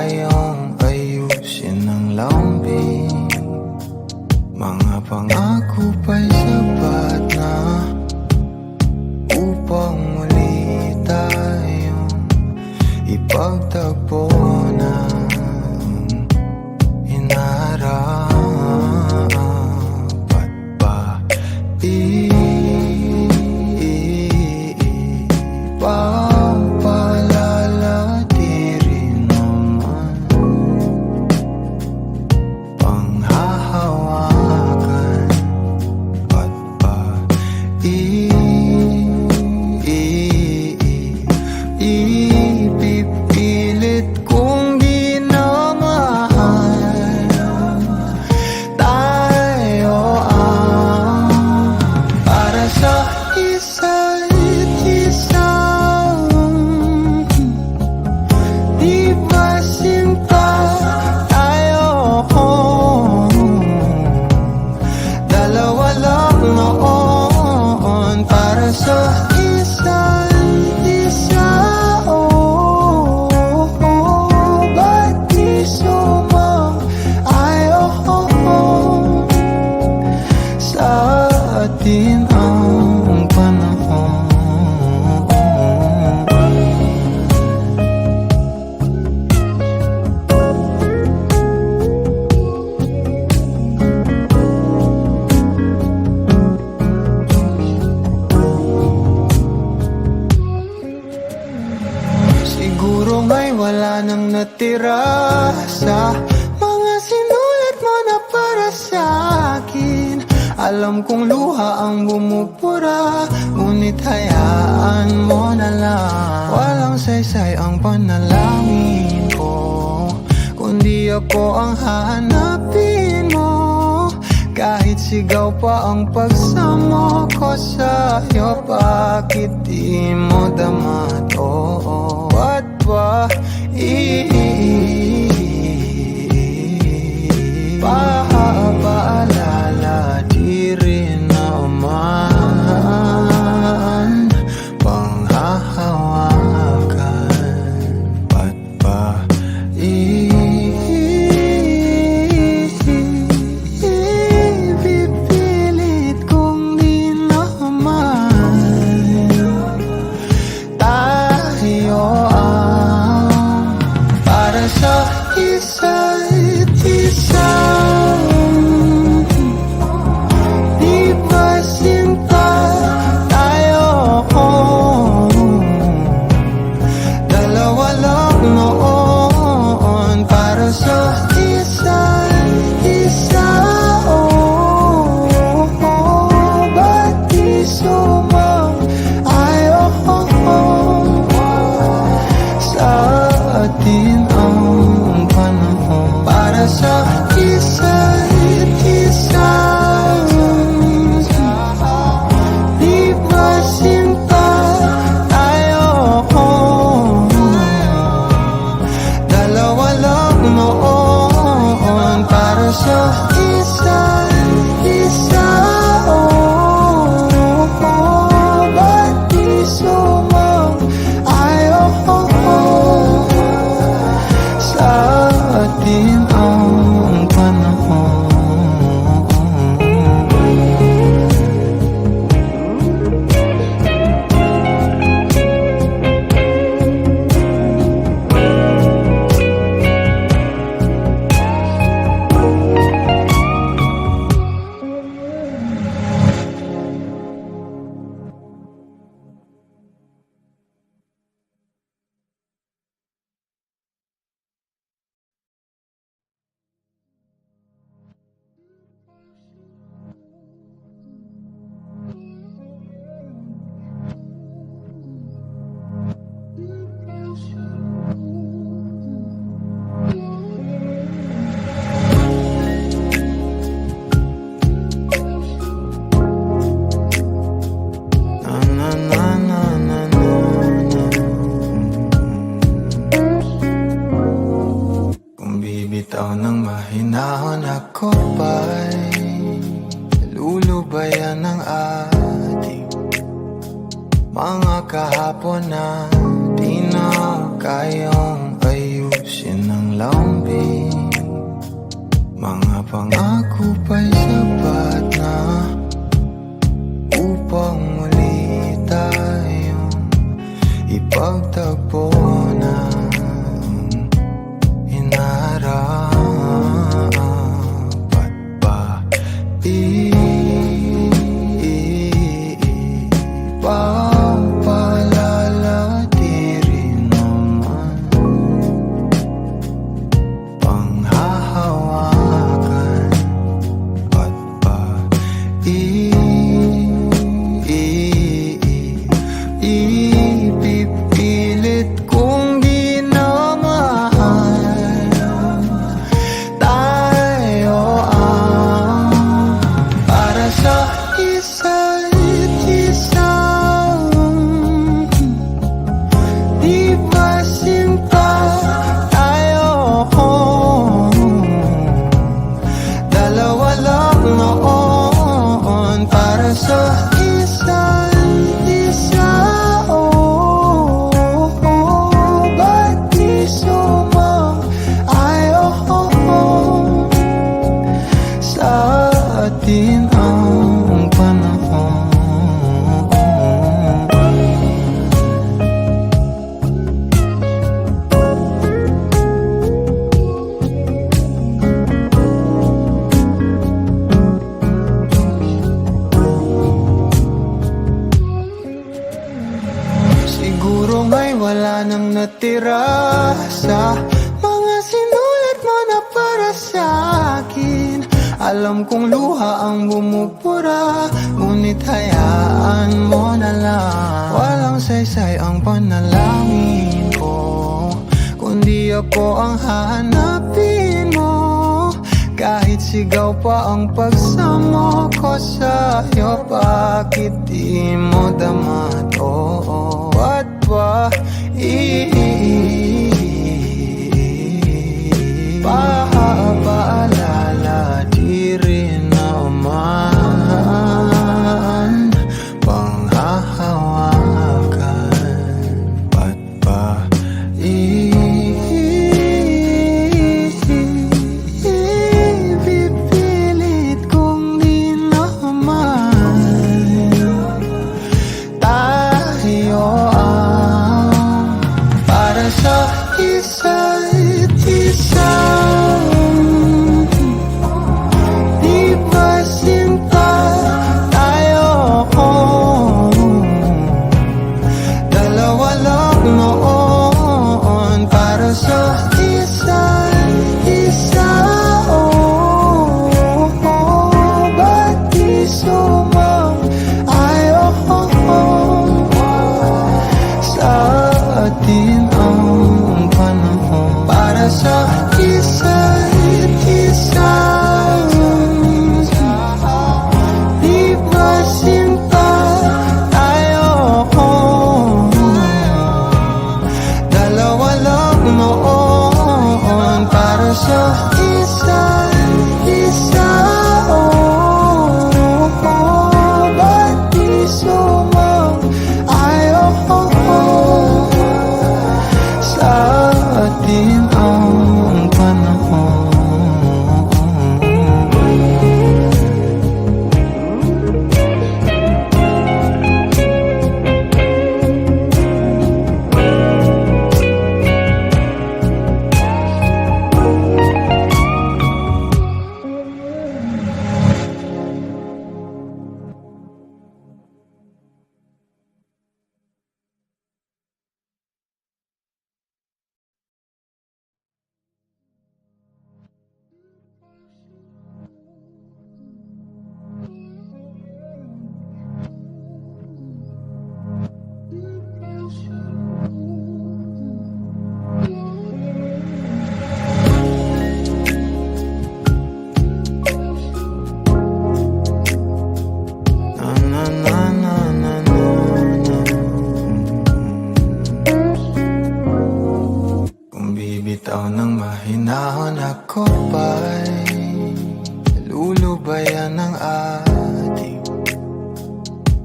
tayong ayusin ang laon pagsamo ko sa'yo Bakit di mo dama to? What ba? Ipaabaala kahapon na Di na kayong ayusin ng lambing. Mga pangako pa'y sapat na Upang muli tayong ipagtagpuan. begin Sumisigaw pa ang pagsamo ko sa'yo Bakit di mo dama to? What ba? Papaalala inside.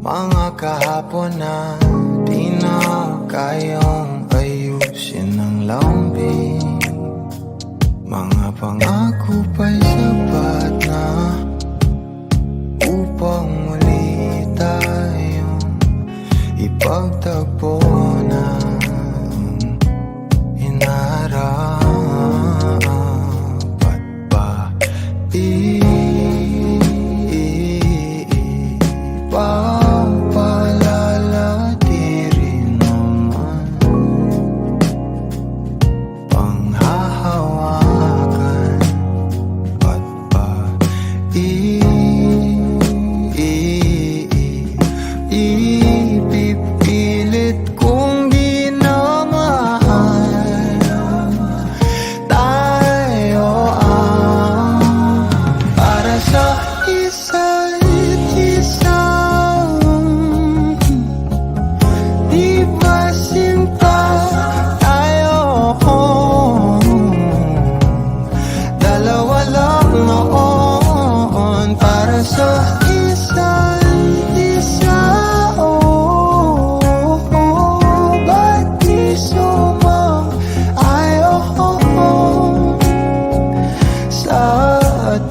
Mga kahapon na di na kayong ayusin ng lambing. Mga pangako pa'y sapat na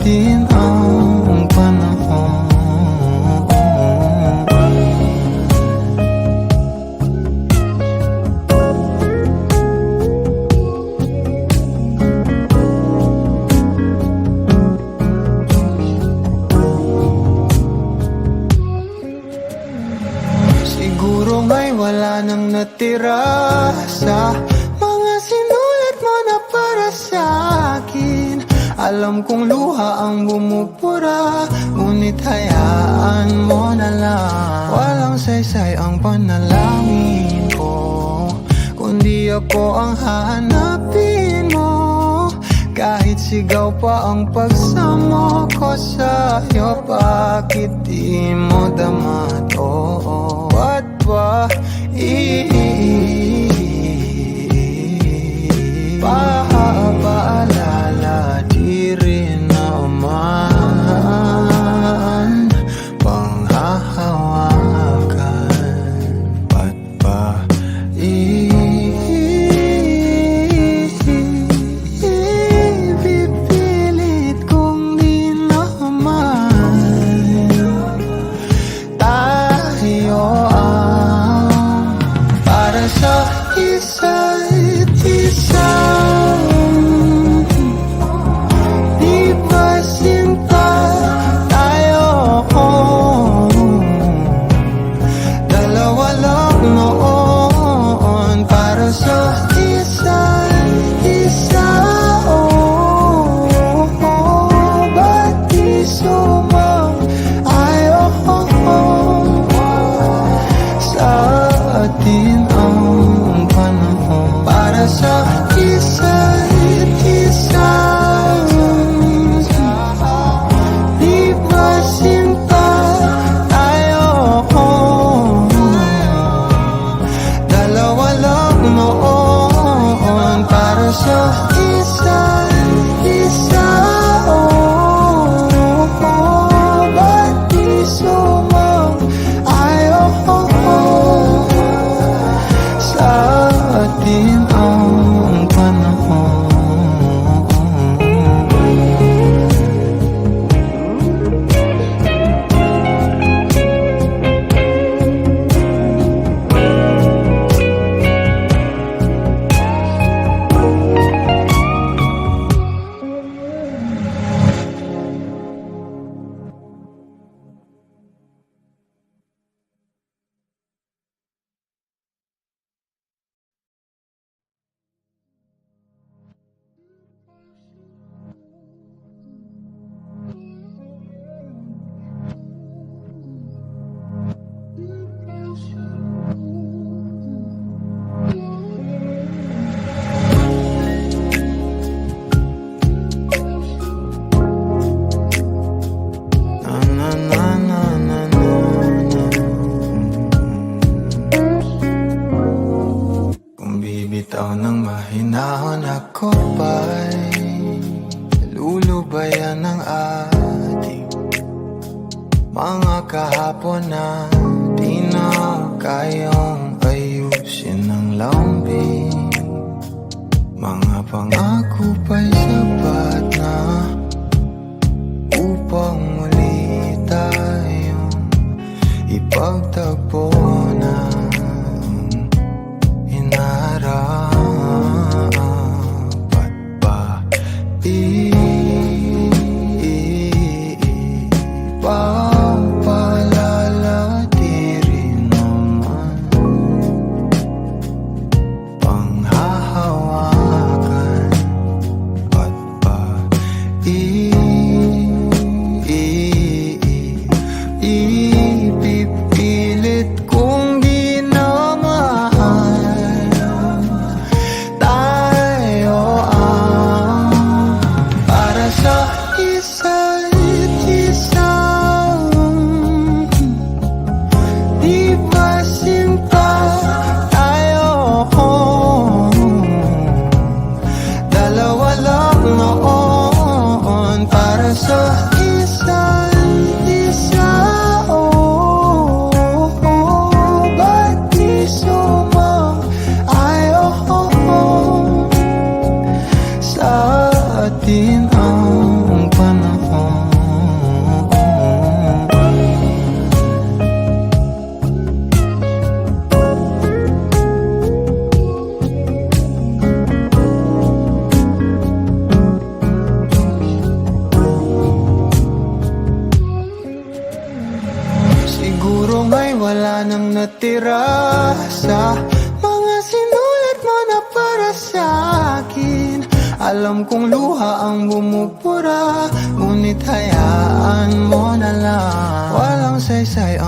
心 ako ang hahanapin mo Kahit sigaw pa ang pagsamo ko sa'yo Bakit di mo dama to? What wa i Papaala Kahapon na di na kayang ayusin ng lambing. Mga pangako pa'y sapat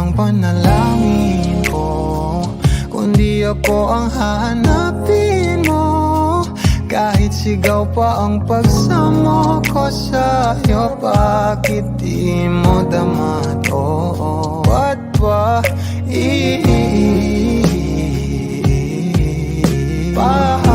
ang panalangin ko Kundi ako ang hahanapin mo Kahit sigaw pa ang pagsamo ko sa'yo Bakit di mo dama to? What ba? Ba?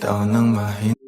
Bitaw ng mahin